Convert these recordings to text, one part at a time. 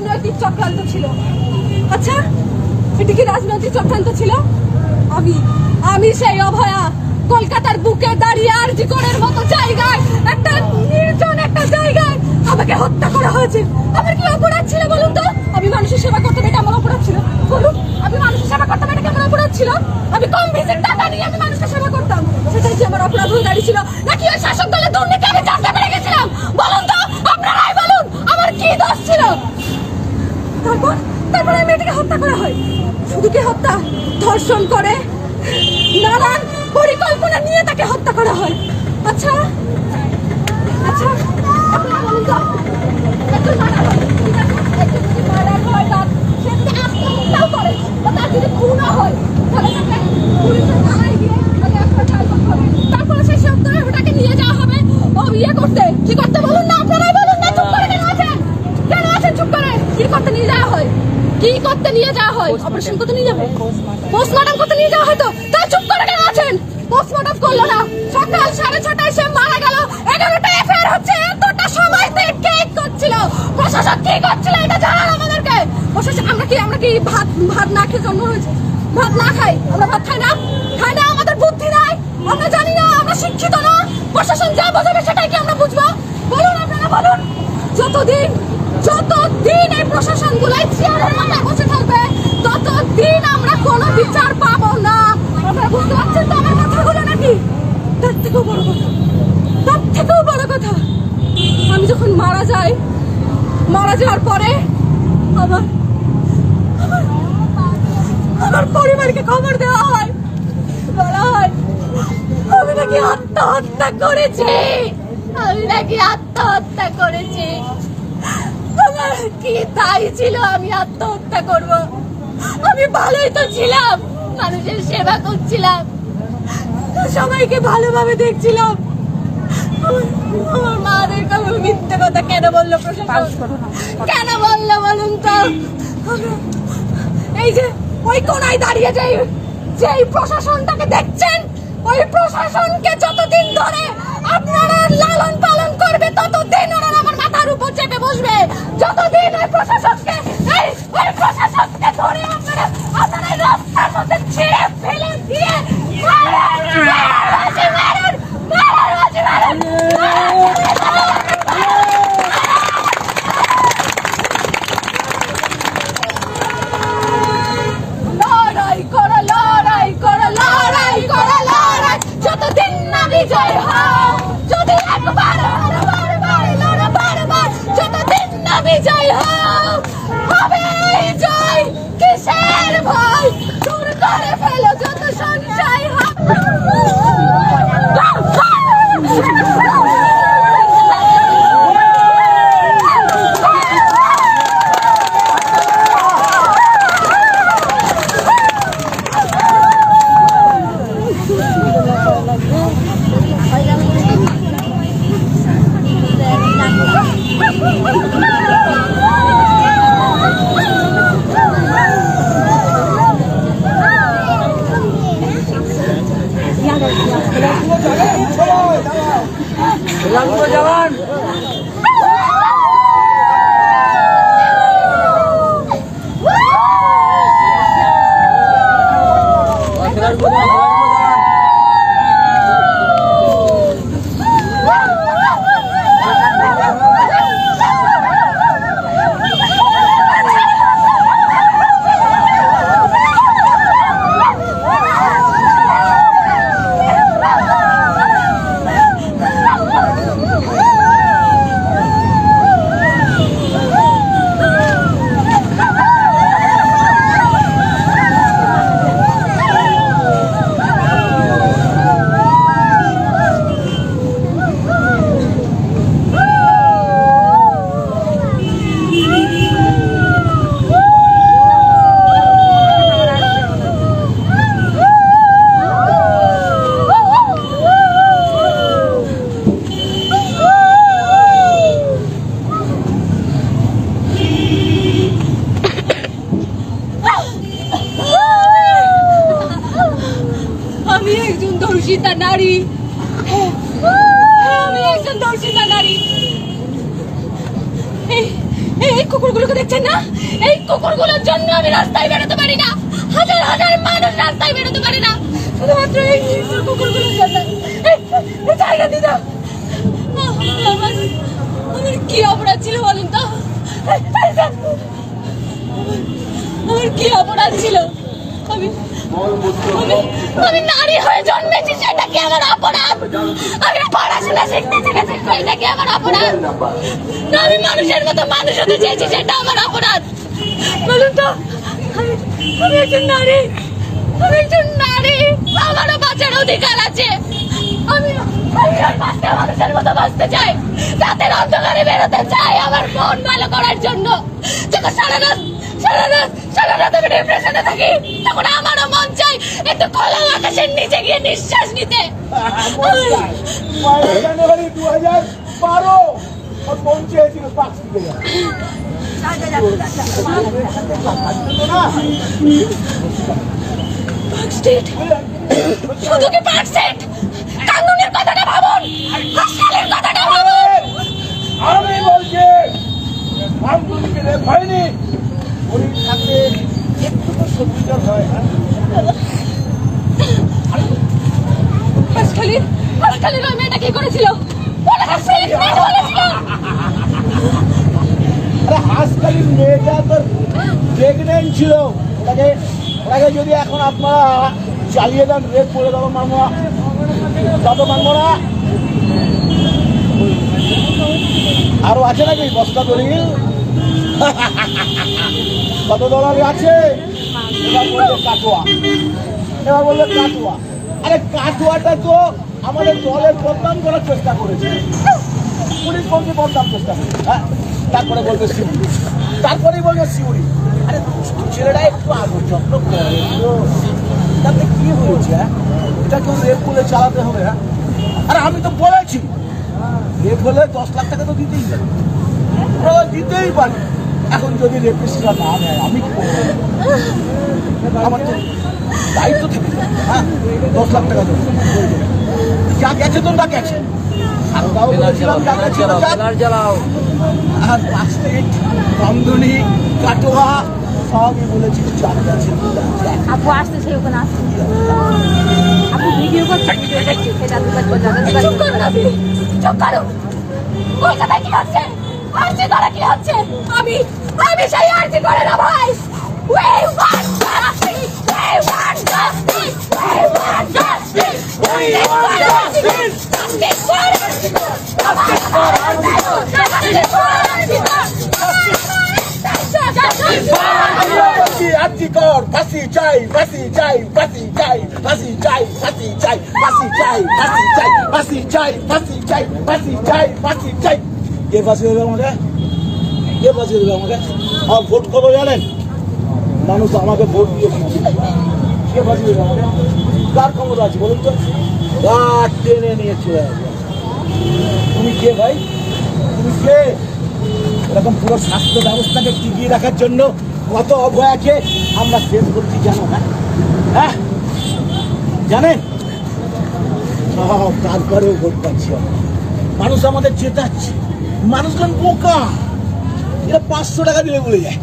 রাজনৈতিক চক্রান্ত ছিল। আচ্ছা এটি কি রাজনৈতিক চক্রান্ত ছিল? আমি আমি সেই অভয়া কলকাতার বুকে দাঁড়িয়ে আর জিকরের মতো জায়গায়, একটা নির্জন একটা জায়গায় আমাকে হত্যা করা হয়েছে। আমার কি অপরাধ ছিল বলুন তো? আমি মানুষের সেবা করতে এটা আমার অপরাধ ছিল? বলুন, আমি মানুষের সেবা করতে এটা কি আমার অপরাধ ছিল? আমি কম বেশি টাকা নিয়ে আমি মানুষের সেবা করতাম। সেটাই কি আমার অপরাধ হয়ে দাঁড়িয়েছিল? নাকি ওই শাসক দলের দুর্নীতি আমি জানতে পেরে গেছিলাম? বলুন তো, আপনারাই বলুন, আমার কি দোষ ছিল? তারপর তারপর এই মেয়েটিকে হত্যা করা হয়। শুধু কি হত্যা? ধর্ষণ করে। নানান পরিকল্পনা নিয়ে তাকে হত্যা করা হয়। আচ্ছা? আচ্ছা? আপনারা করে তারপরে সেই সত্তরের ওটাকে নিয়ে যাওয়া হবে, ও ইয়ে করতে। কি করতে বলুন না আপনারাই বলুন না চুপ করে কেন আছেন কেন আছেন চুপ করে কি করতে নিয়ে যাওয়া হয়? কি করতে নিয়ে যাওয়া হয়? অপারেশন করতে নিয়ে যাবে? পোস্টমর্টম করতে নিয়ে যাওয়া হয়তো তা? চুপ করে কেন আছেন? পোস্টমর্টম করল না। সকাল সাড়ে ছটায় সে মারা গেল। এগারোটা এফআইআর হচ্ছে। এতটা সময় কেক করছিল? প্রশাসন কি করছিল? এটা জানান আমাদেরকে। প্রশাসন আমরা কি আমরা কি ভাত ভাত না খেয়ে জন্ম হয়েছে? ভাত না খাই? আমরা ভাত খাই না? খাই না? আমাদের বুদ্ধি নাই? আমরা জানি না আমরা শিক্ষিত না। প্রশাসন যা বোঝাবে সেটাই কি আমরা বুঝব? বলুন আপনারা বলুন। যতদিন যতদিন এই প্রশাসন গুলাই চেয়ারের মাথায় বসে থাকবে, ততদিন আমরা কোনো বিচার পাবো না। আপনারা বুঝতে পারছেন তো আমার কথাগুলো নাকি? তার থেকেও বড় কথা। তার থেকেও বড় কথা। আমি যখন মারা যাই, মারা যাওয়ার পরে আমার আমার পরিবারকে খবর দেওয়া হয়। বলা হয়, আমি নাকি আত্মহত্যা করেছি। আমি নাকি আত্মহত্যা করেছি। কি তাই ছিল আমি আত্মহত্যা করব? আমি ভালোই তো ছিলাম মানুষের সেবা করছিলাম। সবাইকে ভালোভাবে দেখছিলাম। আমার- আমার মাদেরকে মিথ্যে কথা কেন বলল প্রশাসন? কেন বলল বলুন তো? এই যে ওই কোনায় দাঁড়িয়ে যেই প্রশাসনটাকে দেখছেন ওই প্রশাসনকে যতদিন ধরে আপনারা লালন পালন করবে ততদিন উপর চেপে বসবে। যতদিন ওই প্রশাসনকে এই ওই প্রশাসনকে ধরে আপনারা আপনারা রাস্তার মধ্যে ছিঁড়ে ফেলে দিয়ে মারেন, মারেন, বাজি মারেন, মারেন, বাজি মারেন, মারেন, লড়াই করো লড়াই করো লড়াই করো লড়াই যতদিন না বিজয় হও যদি একবার বারবার বার লড়ো বারবার যতদিন না বিজয় হও হবে এই জয় কিসের ভয় দূর করে ফেলো যত সঞ্চয় জওয়ান আমি একজন ধর্ষিতা নারী আমি একজন ধর্ষিতা নারী এই এই কুকুরগুলোকে দেখছেন না এই কুকুরগুলোর জন্য আমি রাস্তায় বেরোতে পারি না। হাজার হাজার মানুষ রাস্তায় বেরোতে পারে না। শুধুমাত্র এই জায়গা দিদা আমার আমার কি অপরাধ ছিল বলুন তো? আমার কি অপরাধ ছিল? আমি আমি নারী হয়ে জন্মেছি, সেটা কি আমার অপরাধ? আমি পড়াশোনা শিখতে শিখেছি সেটা কি আমার অপরাধ? না, আমি মানুষের মতো মানুষ হতে চেয়েছি, সেটা আমার অপরাধ। বলুন তো, আমি একজন নারী। আমি একজন নারী। আমারও বাঁচার অধিকার আছে। আমি বাঁচতে চাই। রাতের অন্ধকারে বেরোতে চাই আমার মন ভালো করার জন্য। যখন সারা রাত সারা রাত সারা রাত তখন আমারও মন চাই একটু খোলা আকাশের নিচে গিয়ে নিঃশ্বাস নিতে। জানুয়ারি বারো। মন শুধু কি পার্ক স্ট্রিট আমি বলছি কান্দুন গেলে থাকলে একটু তো সত্যিকার হয় হ্যাঁ? হাসপাতালের হাসপাতালের ওই মেয়েটা কি করেছিল? বলে বলেছিল। হাসখালির মেয়েটা তো প্রেগনেন্ট ছিল। ওটাকে ওটাকে যদি এখন আপনারা চালিয়ে দেন রেপ করে দেবো মানবো না তত মানবো না আরও আছে নাকি? বস্তা দলিল কত ডলারে আছে? এবার বললে কাটোয়া। এবার আরে কাটোয়াটা তো আমাদের দলের বদনাম করার চেষ্টা করেছে। পুলিশ মন্ত্রী বদনাম চেষ্টা করেছে। হ্যাঁ? তারপরে বলবে শিউরি। তারপরেই বলবে শিউরি। আরে ছেলেরা একটু আদর যত্ন করে। তাতে কি হয়েছে হ্যাঁ? এটা কেউ রেপ করে চালাতে হবে হ্যাঁ? আরে আমি তো বলেছি। রেপ হলে দশ লাখ টাকা তো দিতেই পারি দিতেই পারি। এখন যদি রেপিস্টরা না নেয়, আমি কি করব? আমার তো দায়িত্ব থেকে হ্যাঁ? দশ লাখ টাকা যা গেছে তো না গেছে। আর তাও বলেছিলাম, যা গেছে। আর পাঁচ মিনিট কাটোয়া সবই বলেছি যা গেছে আপু আসতেছে ওখানে আসছে আপু ভিডিও করছে ভিডিও করছে সেটা দুবার করে যাবেন চুপ করুন আপনি চুপ করুন কলকাতায় কি হচ্ছে আরজি করে কি হচ্ছে আমি আমি সেই আরজি করে না ভাই We want justice! We want justice! We want justice! We want justice! Justice for Arjigo! Justice for Arjigo! চাই চাই চাই চাই চাই চাই চাই চাই চাই চাই চাই কে কে জানেন মানুষ আমাকে ভোট দিয়ে কে কার ক্ষমতা আছে বলুন তো টেনে নিয়ে তুমি কে ভাই তুমি এরকম পুরো স্বাস্থ্য ব্যবস্থাকে টিকিয়ে রাখার জন্য কত অভয়াকে আমরা শেষ করছি জানো না হ্যাঁ? জানেন? তারপরেও ভোট পাচ্ছি মানুষ আমাদের চেতাচ্ছে। মানুষজন বোকা? এরা পাঁচশো টাকা দিলে বলে যায়।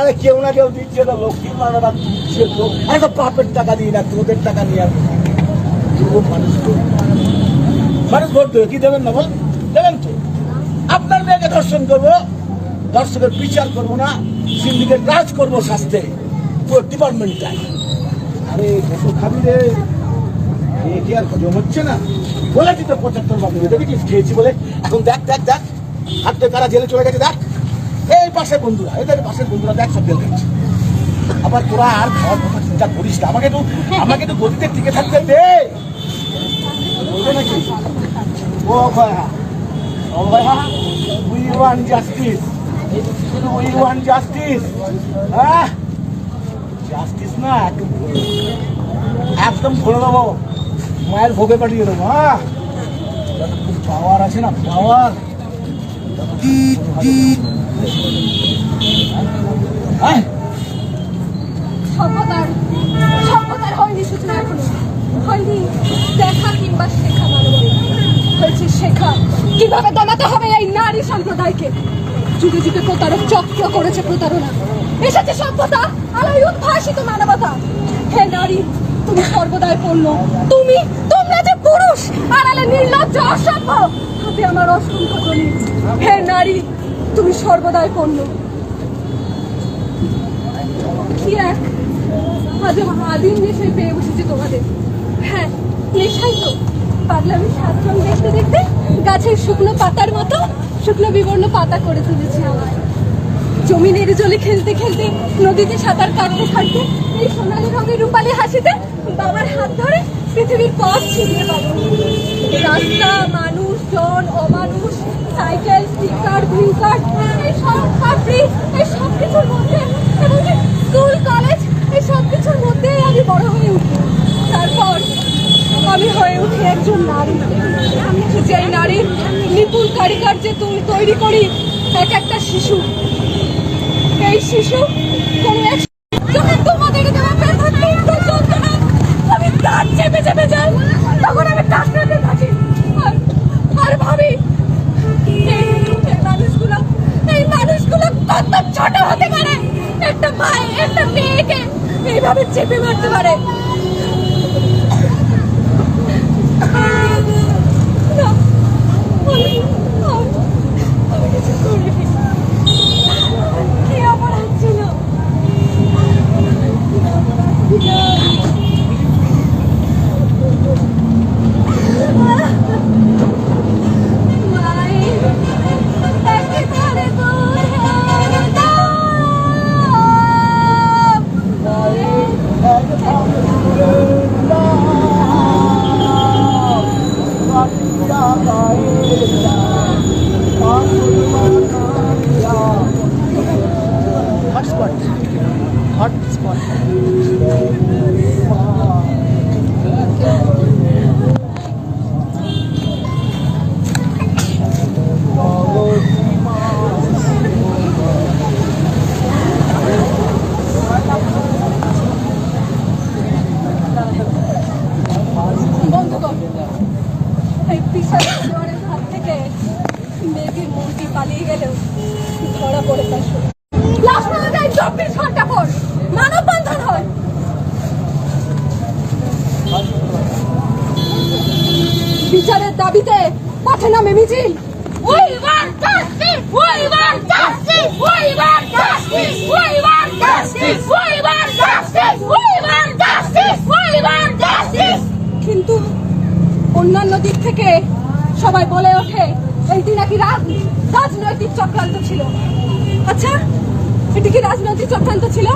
আরে কেউ না কেউ দিচ্ছে না লক্ষ্মী মারাটা দিচ্ছে বাপের টাকা না টাকা নিয়ে মানুষ। মানুষ ভোট দেবে কি দেবেন না বল? আপনার মেয়েকে দর্শন করব দর্শকের বিচার করব না সিন্ডিকেট রাজ করব স্বাস্থ্যে পুরো ডিপার্টমেন্টটাই। আরে কত খাবি রে। কি আর হজম হচ্ছে না? বলেছি তো পঁচাত্তর বাবু দেখেছিস খেয়েছি বলে। এখন দেখ দেখ দেখ হাতে কারা জেলে চলে গেছে দেখ। এই পাশের বন্ধুরা এদের পাশের বন্ধুরা দেখ সব জেল গেছে। আবার তোরা আর খাওয়ার কথা চিন্তা করিস না। আমাকে একটু আমাকে একটু গতিতে টিকে থাকতে দে। বলবে নাকি? ও ভাইয়া হ্যাঁ না একদম ভরে দেবো মায়ের ভোগে পাঠিয়ে দেবো হ্যাঁ পাওয়ার আছে না পাওয়ার হ্যাঁ সভ্যতার সভ্যতার হয়নি, সূচনা এখনও। হয়নি, দেখা কিংবা শেখা। কীভাবে দমাতে হবে এই নারী সম্প্রদায়কে? যুগে যুগে প্রতারক চক্র করেছে প্রতারণা। এসেছে সভ্যতা, আলোয় উদ্ভাসিত মানবতা। হে নারী, তুমি সর্বদাই পণ্য তুমি, তোমরা যে পুরুষ, আড়ালে, নির্লজ্জ, অসভ্য হাতে আমার অসংখ্য গণিত হে নারী, তুমি সর্বদাই পণ্য কি এক? আজ আদিম নেশায় পেয়ে বসেছে তোমাদের। হ্যাঁ নেশাই তো। পাগলামি সাতরং দেখতে দেখতে গাছের শুকনো পাতার মতো, শুকনো বিবর্ণ পাতা করে তুলেছে আমার জমিনের জলে খেলতে খেলতে, নদীতে সাঁতার কাটতে কাটতে, এই সোনালি রঙের রূপালি হাসিতে বাবার হাত ধরে পৃথিবীর পথ ছিনিয়ে পাবো। রাস্তা, মানুষ, জন, অমানুষ, সাইকেল স্টিকার ভিকার এই সব কাপড়ি এই সব কিছুর মধ্যে স্কুল, কলেজ, এই সব কিছুর মধ্যে আমি বড় হয়ে উঠি তারপর আমি হয়ে উঠি একজন নারী। যেই নারীর নিপুণ কারিকার্যে তুই তৈরি করি, এক একটা শিশু। এই শিশু তোমাদের আমি চেপে চেপে যাই। তখন আমি এই মানুষগুলো এই মানুষগুলো ছোট হতে পারে? একটা মায়ে একটা মেয়েকে এইভাবে চেপে মারতে পারে। Hot spot. Hot spot. এই বিশাল জোয়ারের হাত থেকে মেয়েটির মনটি পালিয়ে গেলেও ধরা পড়ে তার শরীর। লাশ পাওয়া যায় চব্বিশ ঘণ্টা পর মানববন্ধন হয় বিচারের দাবিতে মাঠে নামে মিছিল We want justice! We want justice! We want justice! We want justice! We want justice! We want justice! We want justice! কিন্তু অন্যান্য দিক থেকে সবাই বলে ওঠে এইটি নাকি রাজ- রাজনৈতিক চক্রান্ত ছিল। আচ্ছা এটি কি রাজনৈতিক চক্রান্ত ছিল?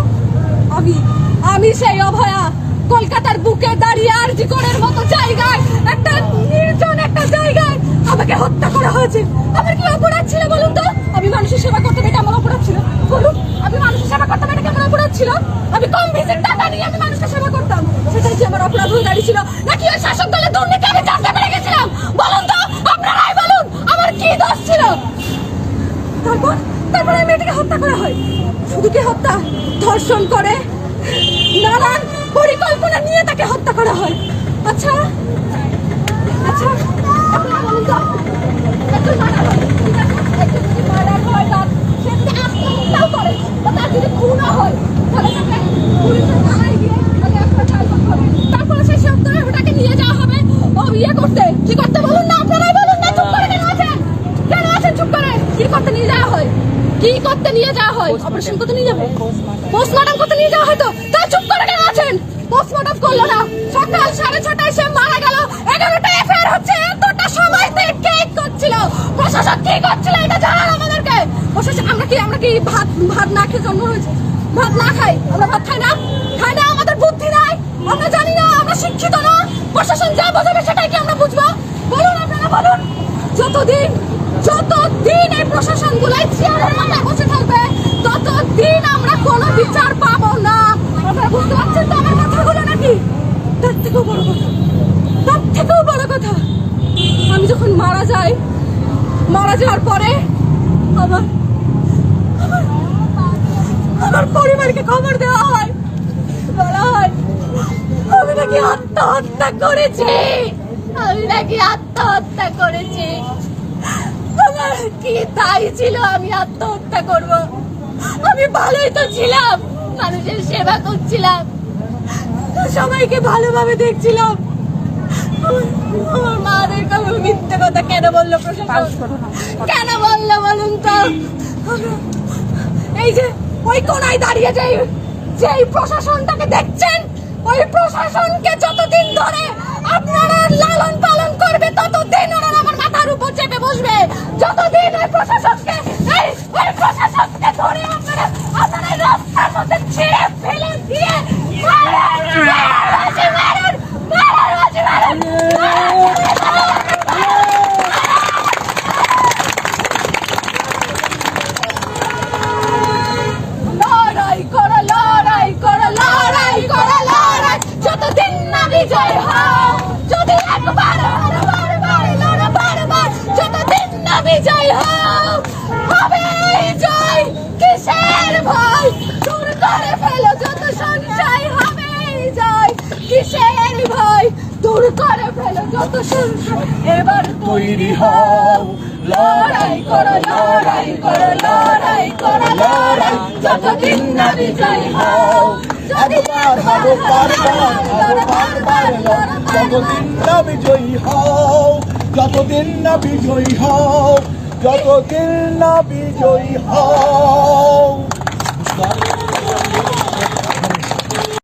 আমি আমি সেই অভয়া, কলকাতার বুকে দাঁড়িয়ে আর জিকরের মতো জায়গায়, একটা নির্জন একটা জায়গায় আমাকে হত্যা করা হয়েছে। আমার কি অপরাধ ছিল বলুন তো? আমি মানুষের সেবা করতে এটা আমার অপরাধ ছিল? বলুন, আমি মানুষের সেবা করতে এটা কেমন অপরাধ ছিল? আমি কম ভিজিট টাকা নিয়ে আমি মানুষের সেবা করতাম। সেটাই কি আমার অপরাধ হয়ে দাঁড়িয়েছিল? নাকি ওই শাসক দলের দুর্নীতি আমি জানতে পেরে গেছিলাম? বলুন তো, আপনারাই বলুন, আমার কি দোষ ছিল? তারপর তারপর আমি এটাকে হত্যা করা হয়। শুধু কি হত্যা? ধর্ষণ করে। নানান পরিকল্পনা নিয়ে তাকে হত্যা করা হয়। আচ্ছা? আচ্ছা? হয় হয় হয় কি করতে নিয়ে যাওয়া হয় হয় অপারেশন করতে নিয়ে যাবে পোস্টমর্টম করতে নিয়ে যাওয়া হয়তো তা চুপ করে কেন আছেন? পোস্টমর্টম করল না। সকাল সাড়ে ছটায় সে মারা গেল। এগারোটা এফআইআর হচ্ছে। করছিল? প্রশাসন কি করছিল? এটা জানান আমাদেরকে। প্রশাসন, আমরা কি আমরা কি ভাত ভাত না খেয়ে জন্ম হয়েছে? ভাত না খাই? আমরা ভাত খাই না? খাই না, আমাদের বুদ্ধি নাই? আমরা জানি না, আমরা শিক্ষিত না। প্রশাসন যা বোঝাবে সেটাই কি আমরা বুঝব? বলুন আপনারা, বলুন। যতদিন যতদিন এই প্রশাসন গুলাই চেয়ারের মাথায় বসে থাকবে ততদিন আমরা কোনো বিচার পাবো না আপনারা বুঝতে পারছেন তো আমার কথাগুলো নাকি তার থেকেও বড় কথা তার থেকেও বড় কথা আমি যখন মারা যাই মারা যাওয়ার পরে আমার আমার আমার পরিবারকে খবর দেওয়া হয়। বলা হয় আমি নাকি আত্মহত্যা করেছি। আমি নাকি আত্মহত্যা করেছি। আমার কি তাই ছিল আমি আত্মহত্যা করব? আমি ভালোই তো ছিলাম মানুষের সেবা করছিলাম। সবাইকে ভালোভাবে দেখছিলাম। আমার- আমার মাদেরকে মিথ্যে কথা কেন বলল প্রশাসন? কেন বলল বলুন তো? এই যে ওই কোনায় দাঁড়িয়ে যে যেই প্রশাসনটাকে দেখছেন, ওই প্রশাসনকে যতদিন ধরে আপনারা লালন পালন করবে, ততদিন ওনারা আমার মাথার উপর চেপে বসবে যতদিন ওই প্রশাসনকে, এই ওই প্রশাসনকে ধরে আপনারা। কিসের ভয়? দূর করে ফেলো যত সংশয় এবার তৈরি হও। লড়াই করো লড়াই করো লড়াই করো, লড়াই। যতদিন না বিজয় হও। যতদিন না বিজয়ী হও। না বিজয়ী হও।